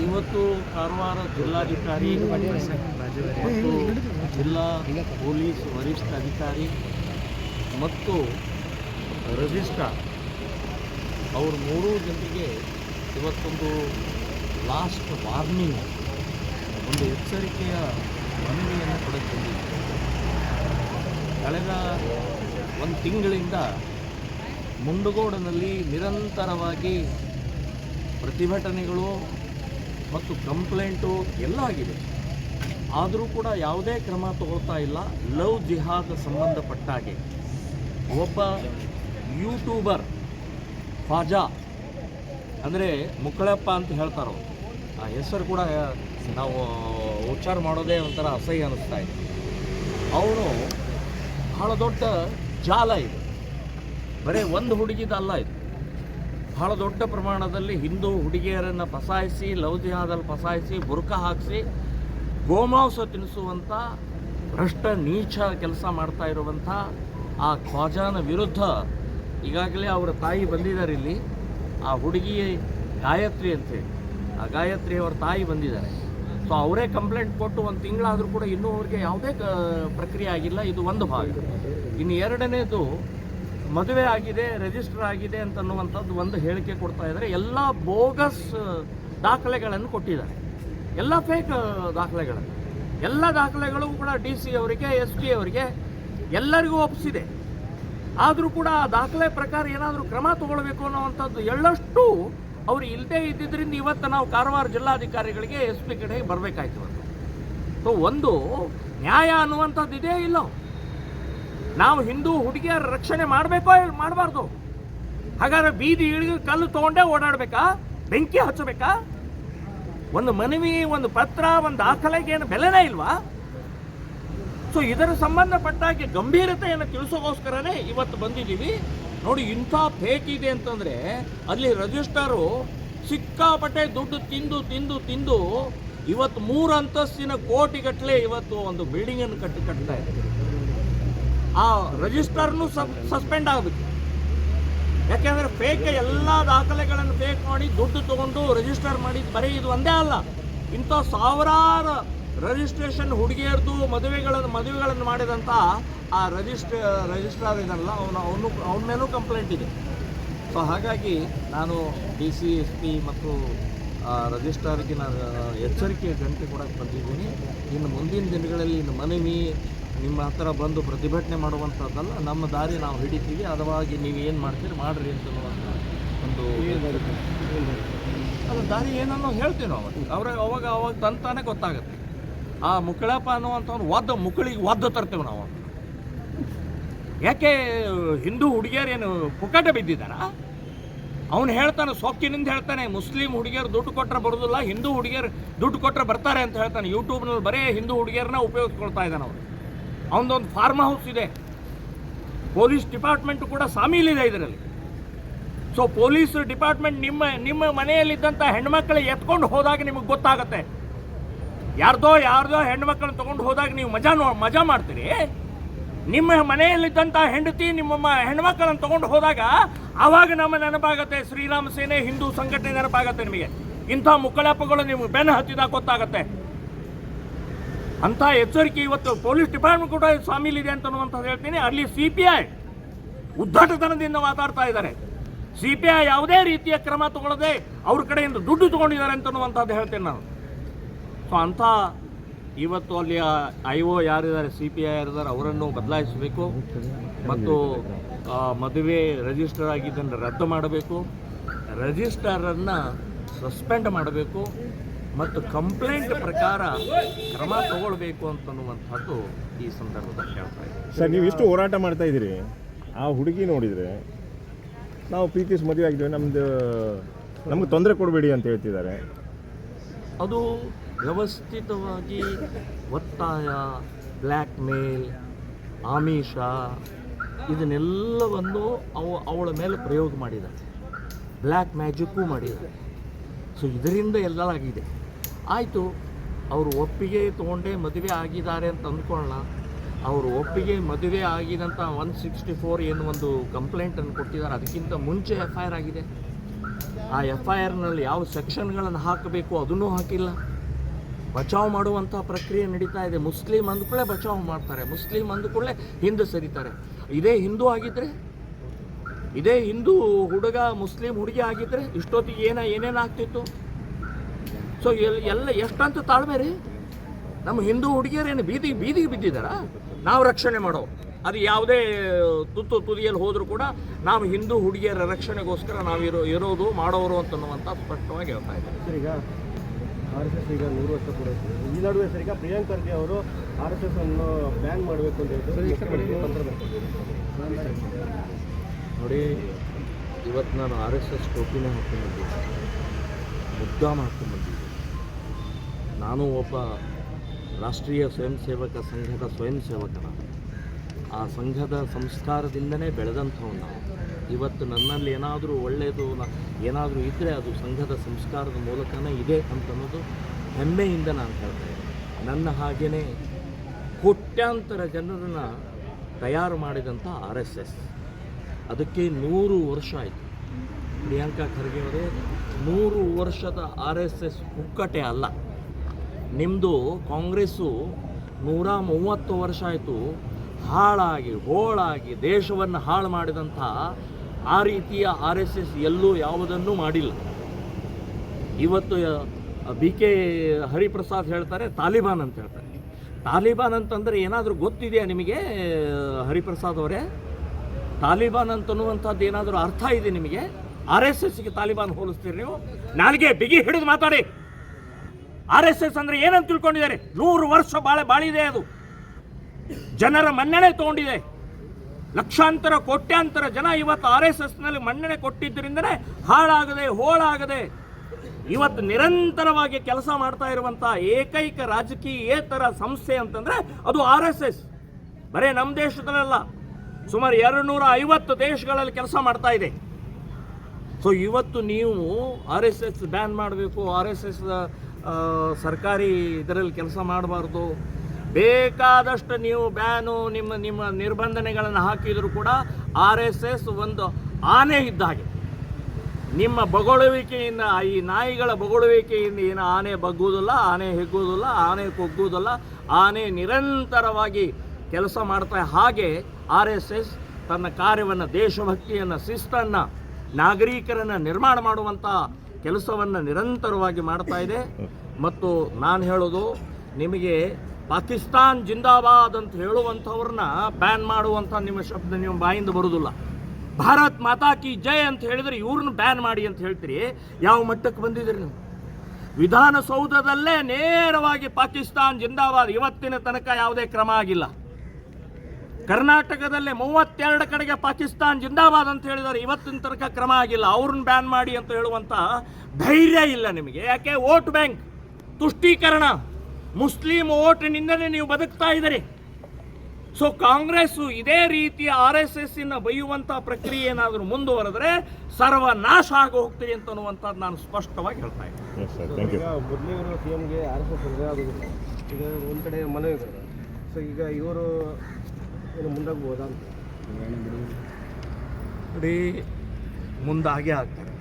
ಇವತ್ತು ಕಾರವಾರ ಜಿಲ್ಲಾಧಿಕಾರಿ ಮತ್ತು ಜಿಲ್ಲಾ ಪೊಲೀಸ್ ವರಿಷ್ಠ ಅಧಿಕಾರಿ ಮತ್ತು ರಿಜಿಸ್ಟ್ರಾರ್ ಅವರು ಮೂರೂ ಜನರಿಗೆ ಇವತ್ತೊಂದು ಲಾಸ್ಟ್ ವಾರ್ನಿಂಗ್ ಒಂದು ಎಚ್ಚರಿಕೆಯ ಮನವಿಯನ್ನು ಕೊಡಕ್ಕೆ ಕಳೆದ ಒಂದು ತಿಂಗಳಿಂದ ಮುಂಡಗೋಡನಲ್ಲಿ ನಿರಂತರವಾಗಿ ಪ್ರತಿಭಟನೆಗಳು ಮತ್ತು ಕಂಪ್ಲೇಂಟು ಎಲ್ಲ ಆಗಿದೆ. ಆದರೂ ಕೂಡ ಯಾವುದೇ ಕ್ರಮ ತಗೋತಾ ಇಲ್ಲ. ಲವ್ ಜಿಹಾದ್ ಸಂಬಂಧಪಟ್ಟ ಹಾಗೆ. ಒಬ್ಬ ಯೂಟ್ಯೂಬರ್ ಫಾಜಾ, ಅಂದರೆ ಮುಕ್ಕಳಪ್ಪ ಅಂತ ಹೇಳ್ತಾರೋ, ಆ ಹೆಸರು ಕೂಡ ನಾವು ಉಚ್ಚಾರ ಮಾಡೋದೇ ಒಂಥರ ಅಸಹ್ಯ ಅನ್ನಿಸ್ತಾ ಇದೆ. ಅವನು ಬಹಳ ದೊಡ್ಡ ಜಾಲ ಇದು. ಬರೀ ಒಂದು ಹುಡುಗಿದಲ್ಲ ಇದು. ಬಹಳ ದೊಡ್ಡ ಪ್ರಮಾಣದಲ್ಲಿ ಹಿಂದೂ ಹುಡುಗಿಯರನ್ನು ಫಸಾಯಿಸಿ ಲವ್ ಜಿಹಾದಲ್ಲಿ ಫಸಾಯಿಸಿ, ಬುರ್ಕ ಹಾಕಿಸಿ, ಗೋಮಾಂಸ ತಿನ್ನಿಸುವಂಥ ಭ್ರಷ್ಟ, ನೀಚ ಕೆಲಸ ಮಾಡ್ತಾ ಇರುವಂಥ ಆ ಖ್ವಾಜಾನ ವಿರುದ್ಧ ಈಗಾಗಲೇ ಅವರ ತಾಯಿ ಬಂದಿದ್ದಾರೆ ಇಲ್ಲಿ. ಆ ಹುಡುಗಿ ಗಾಯತ್ರಿ ಅಂತೇಳಿ ಆ ಗಾಯತ್ರಿ ಅವರ ತಾಯಿ ಬಂದಿದ್ದಾರೆ. ಸೊ ಅವರೇ ಕಂಪ್ಲೇಂಟ್ ಕೊಟ್ಟು ಒಂದು ತಿಂಗಳಾದರೂ ಕೂಡ ಇನ್ನೂ ಅವ್ರಿಗೆ ಯಾವುದೇ ಪ್ರಕ್ರಿಯೆ ಆಗಿಲ್ಲ. ಇದು ಒಂದು ಭಾಗ. ಇನ್ನು ಎರಡನೇದು ಮದುವೆ ಆಗಿದೆ ರಿಜಿಸ್ಟರ್ ಆಗಿದೆ ಅಂತನ್ನುವಂಥದ್ದು ಒಂದು ಹೇಳಿಕೆ ಕೊಡ್ತಾ ಇದ್ದಾರೆ. ಎಲ್ಲ ಬೋಗಸ್ ದಾಖಲೆಗಳನ್ನು ಕೊಟ್ಟಿದ್ದಾರೆ. ಎಲ್ಲ ಫೇಕ್ ದಾಖಲೆಗಳನ್ನು. ಎಲ್ಲ ದಾಖಲೆಗಳು ಕೂಡ ಡಿ ಸಿ ಅವರಿಗೆ ಎಸ್ ಪಿ ಅವರಿಗೆ ಎಲ್ಲರಿಗೂ ಒಪ್ಪಿಸಿದೆ ಆದರೂ ಕೂಡ ಆ ದಾಖಲೆ ಪ್ರಕಾರ ಏನಾದರೂ ಕ್ರಮ ತಗೊಳ್ಬೇಕು ಅನ್ನೋವಂಥದ್ದು ಎಳ್ಳಷ್ಟು ಅವರು ಇಲ್ಲದೇ ಇದ್ದಿದ್ದರಿಂದ ಇವತ್ತು ನಾವು ಕಾರವಾರ ಜಿಲ್ಲಾಧಿಕಾರಿಗಳಿಗೆ ಎಸ್ ಪಿ ಕಡೆಗೆ ಬರಬೇಕಾಯ್ತು. ಅದು ಸೊ, ಒಂದು ನ್ಯಾಯ ಅನ್ನುವಂಥದ್ದು ಇದೇ ಇಲ್ಲ. ನಾವು ಹಿಂದೂ ಹುಡುಗಿಯರ ರಕ್ಷಣೆ ಮಾಡಬೇಕೋ ಮಾಡಬಾರ್ದು? ಹಾಗಾದ್ರೆ ಬೀದಿ ಇಳಿದು ಕಲ್ಲು ತಗೊಂಡೇ ಓಡಾಡಬೇಕಾ? ಬೆಂಕಿ ಹಚ್ಚಬೇಕಾ? ಒಂದು ಮನವಿ, ಒಂದು ಪತ್ರ, ಒಂದು ದಾಖಲೆಗೆ ಏನು ಬೆಲೆನೇ ಇಲ್ವಾ? ಸೊ ಇದರ ಸಂಬಂಧಪಟ್ಟಾಗೆ ಗಂಭೀರತೆಯನ್ನು ತಿಳಿಸೋಗೋಸ್ಕರನೇ ಇವತ್ತು ಬಂದಿದ್ದೀವಿ. ನೋಡಿ, ಇಂಥ ಫೇಕ್ ಇದೆ ಅಂತಂದ್ರೆ ಅಲ್ಲಿ ರಜಿಸ್ಟರು ಸಿಕ್ಕಾಪಟ್ಟೆ ದುಡ್ಡು ತಿಂದು ತಿಂದು ತಿಂದು ಇವತ್ತು ಮೂರು ಅಂತಸ್ತಿನ ಕೋಟಿಗಟ್ಟಲೆ ಇವತ್ತು ಒಂದು ಬಿಲ್ಡಿಂಗನ್ನು ಕಟ್ಟಿ ಕಟ್ತಾ ಇದೆ ಆ ರಿಜಿಸ್ಟರ್ನು ಸಸ್ಪೆಂಡ್ ಆಗಬೇಕು. ಯಾಕೆಂದ್ರೆ ಫೇಕ್ ಎಲ್ಲ ದಾಖಲೆಗಳನ್ನು ಫೇಕ್ ಮಾಡಿ ದುಡ್ಡು ತಗೊಂಡು ರಿಜಿಸ್ಟರ್ ಮಾಡಿ ಬರೀ ಇದು ಒಂದೇ ಅಲ್ಲ. ಇಂಥ ಸಾವಿರಾರು ರಿಜಿಸ್ಟ್ರೇಷನ್ ಹುಡುಗಿಯರ್ದು ಮದುವೆಗಳನ್ನು ಮದುವೆಗಳನ್ನು ಮಾಡಿದಂಥ ಆ ರಿಜಿಸ್ಟ್ರ ರಿಜಿಸ್ಟ್ರಾರ್ ಇದಲ್ಲ, ಅವನು ಅವನು, ಅವನ ಮೇಲೂ ಕಂಪ್ಲೇಂಟ್ ಇದೆ. ಸೊ ಹಾಗಾಗಿ ನಾನು ಡಿ ಸಿ ಎಸ್ ಪಿ ಮತ್ತು ರಿಜಿಸ್ಟ್ರಾರ್ಗೆ ನಾನು ಎಚ್ಚರಿಕೆ ಗಂಟೆ ಕೊಡಕ್ಕೆ ಬಂದಿದ್ದೀನಿ. ಇನ್ನು ಮುಂದಿನ ದಿನಗಳಲ್ಲಿ ಇನ್ನು ಮನವಿ ನಿಮ್ಮ ಹತ್ರ ಬಂದು ಪ್ರತಿಭಟನೆ ಮಾಡುವಂಥದ್ದಲ್ಲ, ನಮ್ಮ ದಾರಿ ನಾವು ಹಿಡಿತೀವಿ, ಅದವಾಗಿ ನೀವು ಏನು ಮಾಡ್ತೀರಿ, ಮಾಡ್ರಿ ಅಂತ ಒಂದು ಅದು ದಾರಿ ಏನನ್ನೋ ಹೇಳ್ತೀವಿ ನಾವು ಅವ್ರ ಅವಾಗ ಅವಾಗ ತಂತಾನೆ ಗೊತ್ತಾಗುತ್ತೆ. ಆ ಮುಕ್ಕಳಪ್ಪ ಅನ್ನುವಂಥವ್ನು ಒದ್ದ ಮುಕ್ಕಳಿಗೆ ಒದ್ದ ತರ್ತೇವೆ ನಾವು. ಯಾಕೆ ಹಿಂದೂ ಹುಡುಗಿಯರೇನು ಪುಕ್ಕಟ ಬಿದ್ದಿದ್ದಾರ? ಅವನು ಹೇಳ್ತಾನೆ, ಸೊಕ್ಕಿನಿಂದ ಹೇಳ್ತಾನೆ, ಮುಸ್ಲಿಂ ಹುಡುಗಿಯರು ದುಡ್ಡು ಕೊಟ್ಟರೆ ಬರೋದಿಲ್ಲ, ಹಿಂದೂ ಹುಡುಗಿಯರು ದುಡ್ಡು ಕೊಟ್ಟರೆ ಬರ್ತಾರೆ ಅಂತ ಹೇಳ್ತಾನೆ. ಯೂಟ್ಯೂಬ್ನಲ್ಲಿ ಬರೇ ಹಿಂದೂ ಹುಡುಗಿಯರನ್ನ ಉಪಯೋಗಿಸ್ಕೊಳ್ತಾ ಇದ್ದಾನೆ ಅವನು. ಅವನದೊಂದು ಫಾರ್ಮ್ ಹೌಸ್ ಇದೆ. ಪೊಲೀಸ್ ಡಿಪಾರ್ಟ್ಮೆಂಟ್ ಕೂಡ ಸಾಮೀಲಿದೆ ಇದರಲ್ಲಿ. ಸೊ ಪೊಲೀಸ್ ಡಿಪಾರ್ಟ್ಮೆಂಟ್ ನಿಮ್ಮ ನಿಮ್ಮ ಮನೆಯಲ್ಲಿದ್ದಂಥ ಹೆಣ್ಮಕ್ಳು ಎತ್ಕೊಂಡು ಹೋದಾಗ ನಿಮಗೆ ಗೊತ್ತಾಗತ್ತೆ. ಯಾರ್ದೋ ಯಾರ್ದೋ ಹೆಣ್ಮಕ್ಳನ್ನ ತಗೊಂಡು ಹೋದಾಗ ನೀವು ಮಜಾ ನೋ, ಮಜಾ ಮಾಡ್ತೀರಿ? ನಿಮ್ಮ ಮನೆಯಲ್ಲಿದ್ದಂಥ ಹೆಂಡತಿ ನಿಮ್ಮ ಮ- ಹೆಣ್ಮಕ್ಳನ್ನ ತಗೊಂಡು ಹೋದಾಗ ಆವಾಗ ನಮ್ಮ ನೆನಪಾಗತ್ತೆ, ಶ್ರೀರಾಮ ಸೇನೆ ಹಿಂದೂ ಸಂಘಟನೆ ನೆನಪಾಗತ್ತೆ ನಿಮಗೆ. ಇಂಥ ಮುಕ್ಕಳಪ್ಪಗಳು ನಿಮ್ಗೆ ಬೆನ್ನು ಹತ್ತಿದಾಗ ಗೊತ್ತಾಗತ್ತೆ. ಅಂತ ಎಚ್ಚರಿಕೆ ಇವತ್ತು ಪೊಲೀಸ್ ಡಿಪಾರ್ಟ್ಮೆಂಟ್ ಕೂಡ ಸಾಮೀಲಿದೆ ಅಂತ ಅನ್ನುವಂಥದ್ದು ಹೇಳ್ತೀನಿ. ಅಲ್ಲಿ ಸಿ ಪಿ ಐ ಉದ್ದಟತನದಿಂದ ಮಾತಾಡ್ತಾ ಇದ್ದಾರೆ. ಸಿ ಪಿ ಐ ಯಾವುದೇ ರೀತಿಯ ಕ್ರಮ ತಗೊಳ್ಳದೆ ಅವ್ರ ಕಡೆಯಿಂದ ದುಡ್ಡು ತಗೊಂಡಿದ್ದಾರೆ ಅಂತ ಅನ್ನುವಂಥದ್ದು ಹೇಳ್ತೇನೆ ನಾನು. ಸೊ ಅಂಥ ಇವತ್ತು ಅಲ್ಲಿ ಐ ಒ ಯಾರಿದ್ದಾರೆ ಸಿ ಪಿ ಐ ಯಾರಿದ್ದಾರೆ, ಅವರನ್ನು ಬದಲಾಯಿಸಬೇಕು ಮತ್ತು ಮದುವೆ ರಿಜಿಸ್ಟರ್ ಆಗಿದ್ದನ್ನು ರದ್ದು ಮಾಡಬೇಕು. ರಿಜಿಸ್ಟರನ್ನು ಸಸ್ಪೆಂಡ್ ಮಾಡಬೇಕು. ಮತ್ತು ಕಂಪ್ಲೇಂಟ್ ಪ್ರಕಾರ ಕ್ರಮ ತಗೊಳ್ಬೇಕು ಅಂತನ್ನುವಂಥದ್ದು ಈ ಸಂದರ್ಭದಲ್ಲಿ ಹೇಳ್ತಾ ಇದ್ದೀನಿ. ಸರ್ ನೀವು ಇಷ್ಟು ಹೋರಾಟ ಮಾಡ್ತಾ ಇದ್ದೀರಿ. ಆ ಹುಡುಗಿ ನೋಡಿದರೆ ನಾವು ಪ್ರೀತಿಸಿ ಮದುವೆ ಆಗಿದ್ದೇವೆ ನಮ್ಮದು ನಮ್ಗೆ ತೊಂದರೆ ಕೊಡಬೇಡಿ ಅಂತ ಹೇಳ್ತಿದ್ದಾರೆ. ಅದು ವ್ಯವಸ್ಥಿತವಾಗಿ ಒತ್ತಾಯ ಬ್ಲ್ಯಾಕ್ ಮೇಲ್ ಆಮಿಷ ಇದನ್ನೆಲ್ಲವನ್ನು ಅವ ಅವಳ ಮೇಲೆ ಪ್ರಯೋಗ ಮಾಡಿದ್ದಾರೆ. ಬ್ಲ್ಯಾಕ್ ಮ್ಯಾಜಿಕ್ಕೂ ಮಾಡಿದ್ದಾರೆ. ಸೊ ಇದರಿಂದ ಎಲ್ಲ ಆಗಿದೆ ಆಯಿತು, ಅವರು ಒಪ್ಪಿಗೆ ತೊಗೊಂಡೇ ಮದುವೆ ಆಗಿದ್ದಾರೆ ಅಂತ ಅಂದ್ಕೊಳ್ಳೋಣ ಅವರು ಒಪ್ಪಿಗೆ ಮದುವೆ ಆಗಿದಂಥ ಒನ್ ಸಿಕ್ಸ್ಟಿ ಫೋರ್ ಏನು ಒಂದು ಕಂಪ್ಲೇಂಟನ್ನು ಕೊಟ್ಟಿದ್ದಾರೆ. ಅದಕ್ಕಿಂತ ಮುಂಚೆ ಎಫ್ ಐ ಆರ್ ಆಗಿದೆ. ಆ ಎಫ್ ಐ ಆರ್ನಲ್ಲಿ ಯಾವ ಸೆಕ್ಷನ್ಗಳನ್ನು ಹಾಕಬೇಕು ಅದನ್ನೂ ಹಾಕಿಲ್ಲ. ಬಚಾವ್ ಮಾಡುವಂಥ ಪ್ರಕ್ರಿಯೆ ನಡೀತಾ ಇದೆ. ಮುಸ್ಲಿಂ ಅಂದ್ಕೊಳ್ಳೆ ಬಚಾವ್ ಮಾಡ್ತಾರೆ. ಮುಸ್ಲಿಂ ಅಂದ್ಕೊಳ್ಳೆ ಹಿಂದೆ ಸರಿತಾರೆ. ಇದೇ ಹಿಂದೂ ಆಗಿದ್ರೆ, ಇದೇ ಹಿಂದೂ ಹುಡುಗ ಮುಸ್ಲಿಂ ಹುಡುಗಿ ಆಗಿದ್ದರೆ ಇಷ್ಟೊತ್ತಿಗೆ ಏನ ಏನೇನು ಆಗ್ತಿತ್ತು? ಸೊ ಎಲ್ ಎಲ್ಲ ಎಷ್ಟಂತ ತಾಳ್ಮೆ ರೀ ನಮ್ಮ ಹಿಂದೂ ಹುಡುಗಿಯರೇನು ಬೀದಿ ಬೀದಿಗೆ ಬಿದ್ದಿದ್ದಾರ? ನಾವು ರಕ್ಷಣೆ ಮಾಡೋ. ಅದು ಯಾವುದೇ ತುತ್ತು ತುದಿಯಲ್ಲಿ ಹೋದರೂ ಕೂಡ ನಾವು ಹಿಂದೂ ಹುಡುಗಿಯರ ರಕ್ಷಣೆಗೋಸ್ಕರ ನಾವು ಇರೋ ಇರೋದು ಮಾಡೋರು ಅಂತನ್ನುವಂಥ ಸ್ಪಷ್ಟವಾಗಿ ಹೇಳ್ತಾ ಇದ್ದಾರೆ. ಸರ್ ಈಗ ಆರ್ ಎಸ್ ಎಸ್ ಈಗ ನೂರು ವರ್ಷ ಪೂರೈಸಿದೆ. ಈ ನಡುವೆ ಸರ್ ಈಗ ಪ್ರಿಯಾಂಕ್ ಖರ್ಗೆ ಅವರು ಆರ್ ಎಸ್ ಎಸ್ ಅನ್ನು ಬ್ಯಾನ್ ಮಾಡಬೇಕು ಅಂತ ಹೇಳ್ತಾರೆ. ನೋಡಿ ಇವತ್ತು ನಾನು ಆರ್ ಎಸ್ ಎಸ್ ಟೋಪಿನೇ ಹಾಕ್ಕೊಂಡ್ಬಂದಿದ್ದೆ ಮುದ್ದಾಮ ಹಾಕ್ಕೊಂಡ್ಬಂದಿದ್ದೆ ನಾನು ಒಬ್ಬ ರಾಷ್ಟ್ರೀಯ ಸ್ವಯಂ ಸೇವಕ ಸಂಘದ ಸ್ವಯಂ ಸೇವಕನ. ಆ ಸಂಘದ ಸಂಸ್ಕಾರದಿಂದನೇ ಬೆಳೆದಂಥವು ನಾವು ಇವತ್ತು ನನ್ನಲ್ಲಿ ಏನಾದರೂ ಒಳ್ಳೆಯದು ಏನಾದರೂ ಇದ್ದರೆ ಅದು ಸಂಘದ ಸಂಸ್ಕಾರದ ಮೂಲಕನೇ ಇದೆ ಅಂತನ್ನೋದು ಹೆಮ್ಮೆಯಿಂದ ನಾನು ಹೇಳ್ತಾ ಇದ್ದೀನಿ. ನನ್ನ ಹಾಗೆಯೇ ಕೋಟ್ಯಾಂತರ ಜನರನ್ನು ತಯಾರು ಮಾಡಿದಂಥ ಆರ್ ಎಸ್ ಎಸ್. ಅದಕ್ಕೆ ನೂರು ವರ್ಷ ಆಯಿತು. ಪ್ರಿಯಾಂಕಾ ಖರ್ಗೆ ಅವರೇ, ನೂರು ವರ್ಷದ ಆರ್ ಎಸ್ ಎಸ್ ಹುಕ್ಕಟೆ ಅಲ್ಲ. ನಿಮ್ಮದು ಕಾಂಗ್ರೆಸ್ಸು ನೂರ ಮೂವತ್ತು ವರ್ಷ ಆಯಿತು. ಹಾಳಾಗಿ ಹೋಳಾಗಿ ದೇಶವನ್ನು ಹಾಳು ಮಾಡಿದಂಥ ಆ ರೀತಿಯ ಆರ್ ಎಸ್ ಎಸ್ ಎಲ್ಲೂ ಯಾವುದನ್ನು ಮಾಡಿಲ್ಲ. ಇವತ್ತು ಬಿ ಕೆ ಹರಿಪ್ರಸಾದ್ ಹೇಳ್ತಾರೆ, ತಾಲಿಬಾನ್ ಅಂತ ಹೇಳ್ತಾರೆ. ತಾಲಿಬಾನ್ ಅಂತಂದರೆ ಏನಾದರೂ ಗೊತ್ತಿದೆಯಾ ನಿಮಗೆ, ಹರಿಪ್ರಸಾದ್ ಅವರೇ? ತಾಲಿಬಾನ್ ಅಂತನ್ನುವಂಥದ್ದು ಏನಾದರೂ ಅರ್ಥ ಇದೆ ನಿಮಗೆ? ಆರ್ ಎಸ್ ಎಸ್ಗೆ ತಾಲಿಬಾನ್ ಹೋಲಿಸ್ತೀರಿ ನೀವು? ನಾಲ್ಗೆ, ಬಿಗಿ ಹಿಡಿದು ಮಾತಾಡಿ. ಆರ್ ಎಸ್ ಎಸ್ ಅಂದರೆ ಏನಂತ ತಿಳ್ಕೊಂಡಿದ್ದಾರೆ? ನೂರು ವರ್ಷ ಬಾಳೆ ಬಾಳಿದೆ ಅದು. ಜನರ ಮನ್ನಣೆ ತಗೊಂಡಿದೆ. ಲಕ್ಷಾಂತರ, ಕೋಟ್ಯಾಂತರ ಜನ ಇವತ್ತು ಆರ್ ಎಸ್ ಎಸ್ನಲ್ಲಿ ಮನ್ನಣೆ ಕೊಟ್ಟಿದ್ದರಿಂದನೇ ಹಾಳಾಗದೆ, ಹೋಳಾಗದೆ ಇವತ್ತು ನಿರಂತರವಾಗಿ ಕೆಲಸ ಮಾಡ್ತಾ ಇರುವಂಥ ಏಕೈಕ ರಾಜಕೀಯೇತರ ಸಂಸ್ಥೆ ಅಂತಂದ್ರೆ ಅದು ಆರ್ ಎಸ್ ಎಸ್. ಬರೇ ನಮ್ಮ ದೇಶದಲ್ಲ ಸುಮಾರು ಎರಡು ನೂರ ಐವತ್ತು ದೇಶಗಳಲ್ಲಿ ಕೆಲಸ ಮಾಡ್ತಾ ಇದೆ. ಸೊ ಇವತ್ತು ನೀವು ಆರ್ ಎಸ್ ಎಸ್ ಬ್ಯಾನ್ ಮಾಡಬೇಕು, ಆರ್ ಎಸ್ ಎಸ್ ಸರ್ಕಾರಿ ಇದರಲ್ಲಿ ಕೆಲಸ ಮಾಡಬಾರ್ದು. ಬೇಕಾದಷ್ಟು ನೀವು ಬ್ಯಾನು, ನಿಮ್ಮ ನಿಮ್ಮ ನಿರ್ಬಂಧನೆಗಳನ್ನು ಹಾಕಿದರೂ ಕೂಡ ಆರ್ ಎಸ್ ಎಸ್ ಒಂದು ಆನೆ ಇದ್ದ ಹಾಗೆ. ನಿಮ್ಮ ಬೊಗಳುವಿಕೆಯಿಂದ, ಈ ನಾಯಿಗಳ ಬೊಗಳುವಿಕೆಯಿಂದ ಏನು ಆನೆ ಬಗ್ಗುವುದಿಲ್ಲ, ಆನೆ ಹೆಗ್ಗುವುದಿಲ್ಲ, ಆನೆ ಕೊಗ್ಗುವುದಿಲ್ಲ, ಆನೆ ನಿರಂತರವಾಗಿ ಕೆಲಸ ಮಾಡ್ತಾ ಹಾಗೆ ಆರ್ ಎಸ್ ಎಸ್ ತನ್ನ ಕಾರ್ಯವನ್ನು ದೇಶಭಕ್ತಿಯನ್ನು, ಶಿಸ್ತನ್ನು, ನಾಗರಿಕರನ್ನು ನಿರ್ಮಾಣ ಮಾಡುವಂಥ ಕೆಲಸವನ್ನು ನಿರಂತರವಾಗಿ ಮಾಡ್ತಾ ಇದೆ. ಮತ್ತು ನಾನು ಹೇಳೋದು, ನಿಮಗೆ ಪಾಕಿಸ್ತಾನ್ ಜಿಂದಾಬಾದ್ ಅಂತ ಹೇಳುವಂಥವ್ರನ್ನ ಬ್ಯಾನ್ ಮಾಡುವಂಥ ನಿಮ್ಮ ಶಬ್ದ ನಿಮ್ಮ ಬಾಯಿಂದ ಬರುವುದಿಲ್ಲ ಭಾರತ್ ಮಾತಾ ಕಿ ಜೈ ಅಂತ ಹೇಳಿದರೆ ಇವ್ರನ್ನ ಬ್ಯಾನ್ ಮಾಡಿ ಅಂತ ಹೇಳ್ತೀರಿ. ಯಾವ ಮಟ್ಟಕ್ಕೆ ಬಂದಿದ್ದೀರಿ ನೀವು? ವಿಧಾನಸೌಧದಲ್ಲೇ ನೇರವಾಗಿ ಪಾಕಿಸ್ತಾನ್ ಜಿಂದಾಬಾದ್ ಇವತ್ತಿನ ತನಕ ಯಾವುದೇ ಕ್ರಮ ಆಗಿಲ್ಲ. ಕರ್ನಾಟಕದಲ್ಲೇ ಮೂವತ್ತೆರಡು ಕಡೆಗೆ ಪಾಕಿಸ್ತಾನ್ ಜಿಂದಾಬಾದ್ ಅಂತ ಹೇಳಿದ್ದಾರೆ ಇವತ್ತಿನ ತನಕ ಕ್ರಮ ಆಗಿಲ್ಲ. ಅವ್ರನ್ನ ಬ್ಯಾನ್ ಮಾಡಿ ಅಂತ ಹೇಳುವಂಥ ಧೈರ್ಯ ಇಲ್ಲ ನಿಮಗೆ. ಯಾಕೆ? Vote bank. ತುಷ್ಟೀಕರಣ. ಮುಸ್ಲಿಂ ಓಟಿನಿಂದಲೇ ನೀವು ಬದುಕ್ತಾ ಇದ್ದೀರಿ. ಸೊ ಕಾಂಗ್ರೆಸ್ ಇದೇ ರೀತಿಯ ಆರ್ ಎಸ್ ಎಸ್ ಇನ್ನ ಬೈಯುವಂಥ ಪ್ರಕ್ರಿಯೆ ಏನಾದರೂ ಮುಂದುವರೆದ್ರೆ ಸರ್ವನಾಶ ಆಗಿ ಹೋಗ್ತೀರಿ ಅಂತ ಅನ್ನುವಂಥದ್ದು ನಾನು ಸ್ಪಷ್ಟವಾಗಿ ಹೇಳ್ತಾ ಇದ್ದೀನಿ. ಈಗ ಒಂದು ಕಡೆ ಮನವಿ ಸೊ ಈಗ ಇವರು ಏನು ಮುಂದಾಗ್ಬೋದಾ ಅಂತ ನೋಡಿ ಮುಂದಾಗೆ ಆಗ್ತಾರೆ